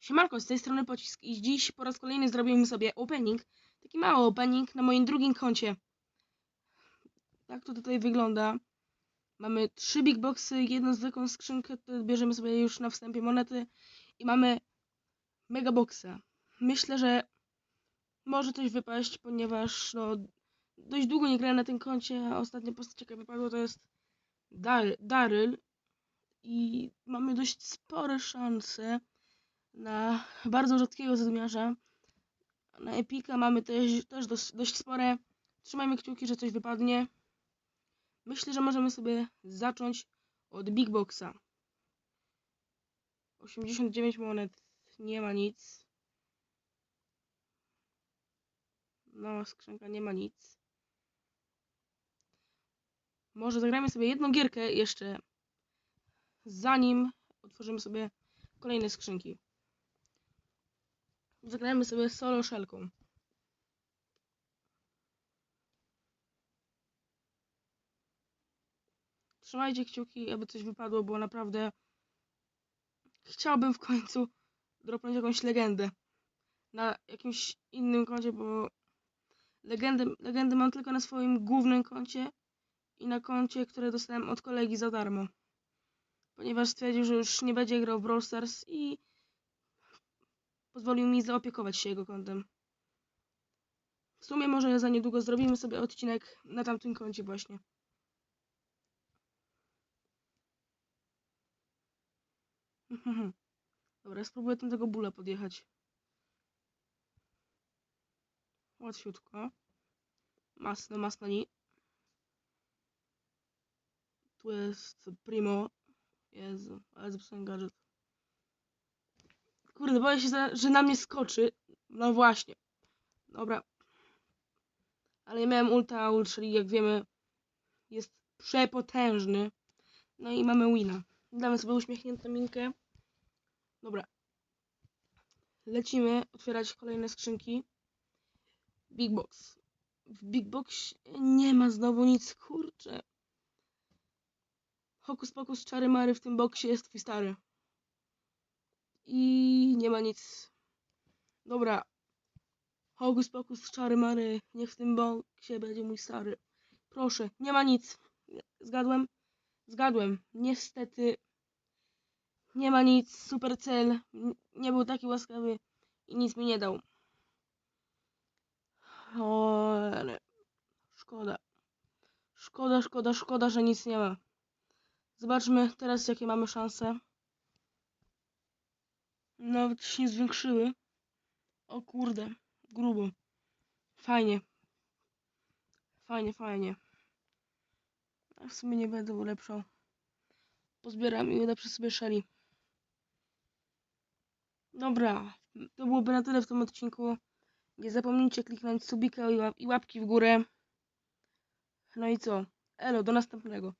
Siemanko, z tej strony Pocisk i dziś po raz kolejny zrobimy sobie opening, taki mały opening na moim drugim koncie. Tak to tutaj wygląda. Mamy trzy big boxy, jedną zwykłą skrzynkę, bierzemy sobie już na wstępie monety i mamy mega boxa. Myślę, że może coś wypaść, ponieważ no, dość długo nie grałem na tym koncie, a ostatnia postać jaka wypadła to jest Dar- Daryl i mamy dość spore szanse na bardzo rzadkiego zadymiarza. Na Epika mamy też, też dość, dość spore. Trzymajmy kciuki, że coś wypadnie. Myślę, że możemy sobie zacząć od Big Boxa. 89 monet, nie ma nic. No, skrzynka nie ma nic. Może zagrajmy sobie jedną gierkę jeszcze, zanim otworzymy sobie kolejne skrzynki. Zagrajmy sobie solo szelką. Trzymajcie kciuki, aby coś wypadło, bo naprawdę chciałbym w końcu dropnąć jakąś legendę na jakimś innym koncie, bo legendę, legendę mam tylko na swoim głównym koncie i na koncie, które dostałem od kolegi za darmo. Ponieważ stwierdził, że już nie będzie grał w Brawl Stars i pozwolił mi zaopiekować się jego kontem. W sumie może za niedługo zrobimy sobie odcinek na tamtym koncie właśnie. Dobra, spróbuję tam tego bóla podjechać. Łatwiutko. Masno, masno ni. Tu jest Primo. Jezu, ale zepsułem gadżet. Kurde, boję się, że na mnie skoczy. No właśnie. Dobra. Ale ja miałem ulta, czyli jak wiemy jest przepotężny. No i mamy wina. Damy sobie uśmiechniętą minkę. Dobra. Lecimy otwierać kolejne skrzynki. Big Box. W Big Box nie ma znowu nic, kurczę. Hokus pokus, czary mary w tym boksie jest twój stary. I nie ma nic. Dobra. Hokus pokus, czary mary, niech w tym boksie będzie mój stary. Proszę, nie ma nic. Zgadłem? Zgadłem. Niestety nie ma nic. Super cel. Nie był taki łaskawy i nic mi nie dał. O, szkoda. Szkoda, szkoda, szkoda, że nic nie ma. Zobaczmy teraz, jakie mamy szanse. Nawet się nie zwiększyły. O kurde, grubo. Fajnie. Fajnie, fajnie. A w sumie nie będę ulepszał. Pozbieram i ulepszę sobie Shelly. Dobra, to byłoby na tyle w tym odcinku. Nie zapomnijcie kliknąć subika i łap- i łapki w górę. No i co? Elo, do następnego.